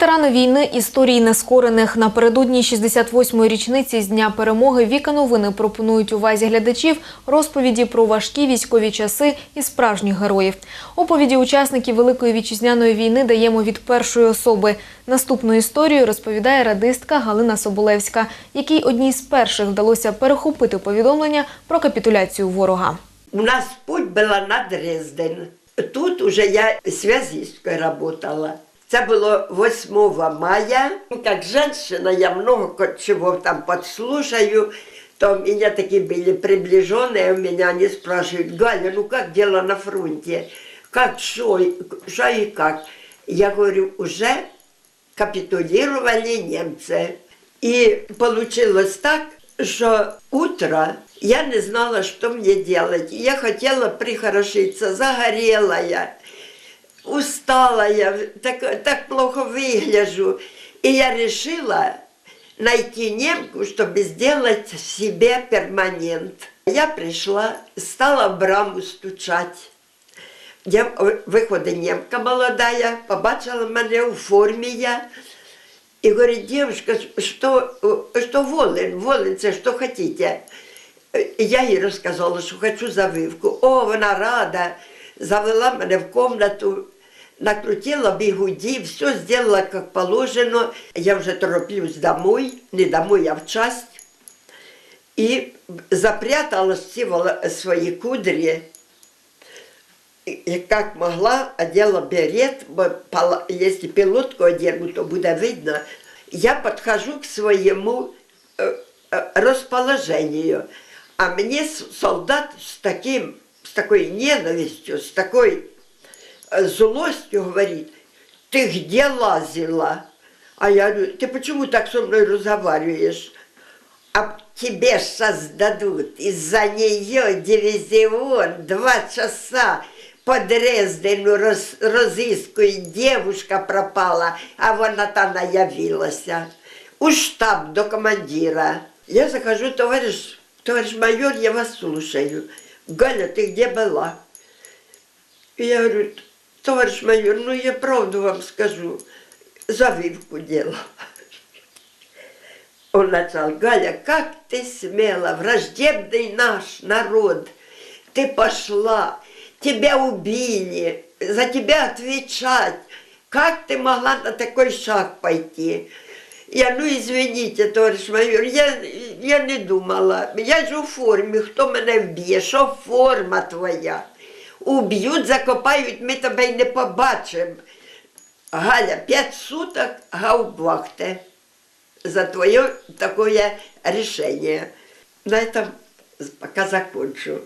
Ветерани війни історії нескорених напередодні 68-ї річниці з дня перемоги Віка новини пропонують увазі глядачів розповіді про важкі військові часи і справжніх героїв. Оповіді учасників Великої вітчизняної війни даємо від першої особи. Наступну історію розповідає радистка Галина Соболевська, якій одній з перших вдалося перехопити повідомлення про капітуляцію ворога. У нас путь была на Дрезден. Тут уже я связисткой работала. Это было 8 мая. Как женщина я много чего там подслушаю. То у меня такие были приближенные, у меня они спрашивают, Галя, ну как дело на фронте? Как, что, что и как? Я говорю, уже капитулировали немцы. И получилось так, что утро я не знала, что мне делать. Я хотела прихорошиться, загорелая, усталая, так, так плохо выгляжу. И я решила найти немку, чтобы сделать себе перманент. Я пришла, стала в браму стучать. Я виходить немка молодая, побачила мене у формі я. И говорит, девушка, что, что волен, волен, це что хотите? Я їй розказала, що хочу завивку. О, вона рада, завела мене в комнату, накрутила бігуді, все зробила, як положено. Я вже тороплюсь домой, не домой, а в часть. І запрятала всі вола- свої кудрі, и как могла, одела берет, бо пала- если пилотку одену, то будет видно. Я подхожу к своему э, э, расположению, а мне с- солдат с таким, с такой ненавистью, с такой злостью говорит, ты где лазила? А я говорю, ты почему так со мной разговариваешь? А тебе сейчас дадут из-за нее дивизион два часа по Дрездену роз, розыскует, девушка пропала, а вона та наявилася. У штаб до командира. Я захожу, товарищ, товарищ майор, я вас слушаю. Галя, ты где была? Я говорю, товарищ майор, ну я правду вам скажу, завивку делала. Он начал, Галя, как ты смела, враждебный наш народ, ты пошла, тебя убили, за тебя отвечать. Как ты могла на такой шаг пойти? Я, ну извините, товарищ майор, я, я не думала. Я ж у формі, хто мене вб'є, що форма твоя. Уб'ють, закопають, ми тебе й не побачимо. Галя, п'ять суток гаубвахте за твое такое решение. На этом пока закончу.